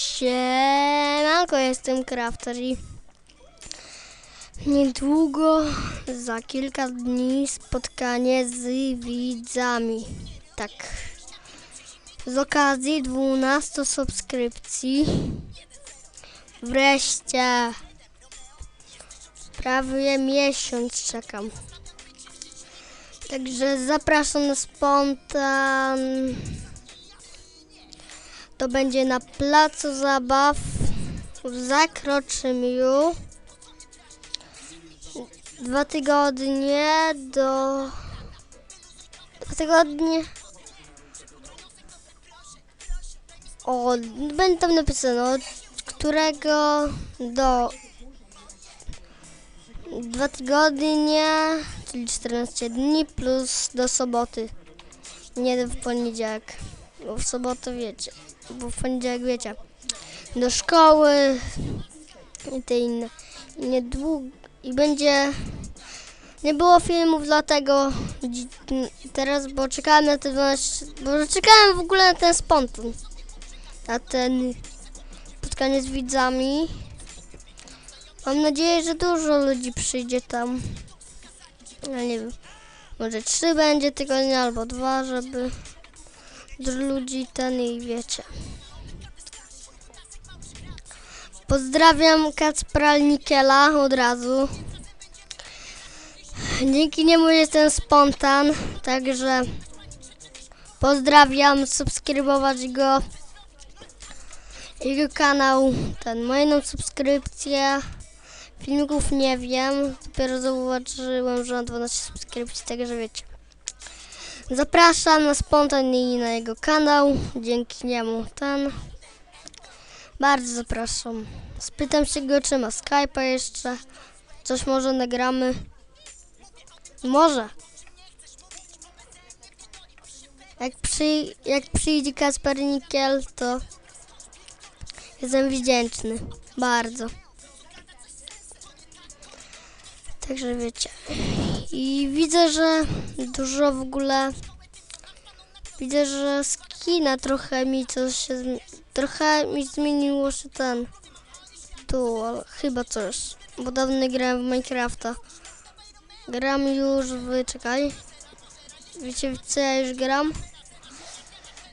Siemanko, jestem Crafter i niedługo, za kilka dni spotkanie z widzami. Tak. Z okazji 12 subskrypcji. Wreszcie. Prawie miesiąc czekam. Także zapraszam na spontan. To będzie na placu zabaw w Zakroczymiu. Dwa tygodnie do... Dwa tygodnie... O, będzie tam napisane od którego do... Dwa tygodnie, czyli 14 dni plus do soboty. Nie w poniedziałek, bo w sobotę wiecie bo w poniedziałek wiecie, do szkoły i te inne. I niedługo, i będzie, nie było filmów dlatego teraz, bo czekałem na te 12, bo czekałem w ogóle na ten spontan, na ten spotkanie z widzami. Mam nadzieję, że dużo ludzi przyjdzie tam. Ja nie wiem, może trzy będzie tygodnie albo dwa, żeby do ludzi ten i wiecie. Pozdrawiam Kacpra Nikela od razu. Dzięki niemu jestem spontan, także pozdrawiam, subskrybować go. Jego kanał, ten, moją subskrypcję. Filmików nie wiem, dopiero zauważyłem, że mam 12 subskrypcji, także wiecie. Zapraszam na spontan i na jego kanał. Dzięki niemu ten. Bardzo zapraszam. Spytam się go, czy ma Skype'a jeszcze. Coś może nagramy. Może. Jak, przy, jak przyjdzie Kasper Nikiel, to jestem wdzięczny. Bardzo. Także wiecie. I widzę, że dużo w ogóle. Widzę, że skina trochę mi coś się. Trochę mi zmieniło się ten. Tu, ale chyba coś. Bo dawno grałem w Minecrafta. Gram już w. Czekaj. Wiecie, co ja już gram?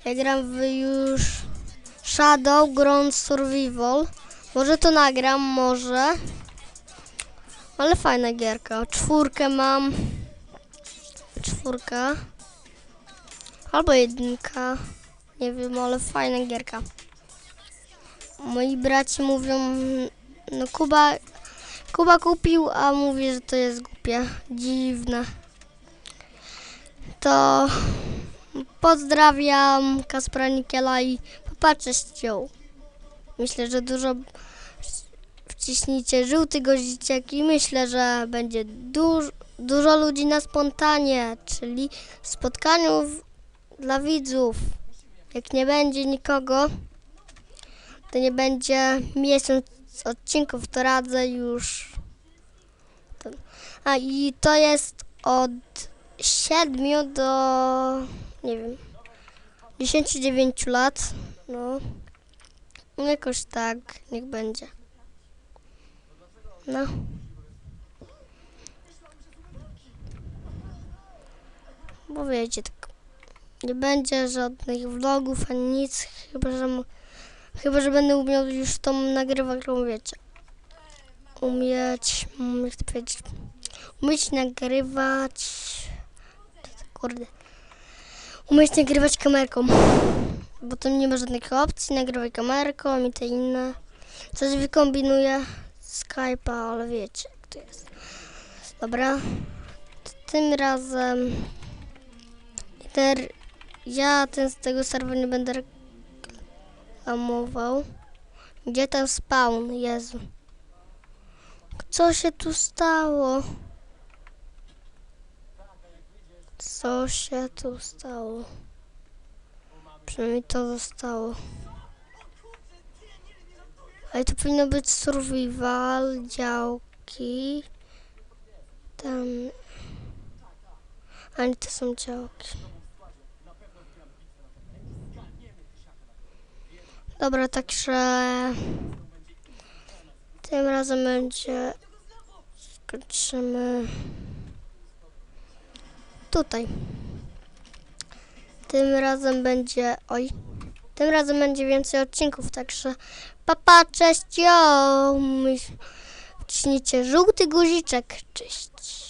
Ja gram w już. Shadow Ground Survival. Może to nagram, może. Ale fajna gierka. Czwórkę mam. Czwórka. Albo jedynka. Nie wiem, ale fajna gierka. Moi braci mówią, no Kuba, Kuba kupił, a mówi, że to jest głupie. Dziwne. To pozdrawiam Kaspra Nikiela i popatrzcie. Myślę, że dużo wciśnijcie żółty goździczek i myślę, że będzie duż, dużo ludzi na spontanie, czyli spotkaniu w, dla widzów. Jak nie będzie nikogo, to nie będzie miesiąc odcinków, to radzę już. A i to jest od 7 do nie wiem 10-9 lat. No. No Jakoś tak, niech będzie. No. Bo wiecie, tak nie będzie żadnych vlogów ani nic, chyba że, chyba, że będę umiał już tą nagrywać, którą wiecie. Umieć, jak to powiedzieć, umieć nagrywać, kurde, umieć nagrywać kamerką, bo tam nie ma żadnych opcji, nagrywaj kamerką i te inne. Coś wykombinuję. Skype'a, ale wiecie jak to jest. Dobra. Tym razem ter, ja ten z tego serweru nie będę reklamował. Gdzie ten spawn? Jezu. Co się tu stało? Co się tu stało? Przynajmniej to zostało. Ale to powinno być survival, działki. Tam. A nie, to są działki. Dobra, także tym razem będzie skończymy tutaj. Tym razem będzie, oj, tym razem będzie więcej odcinków, także papa, cześć, jo, wciśnijcie żółty guziczek, cześć.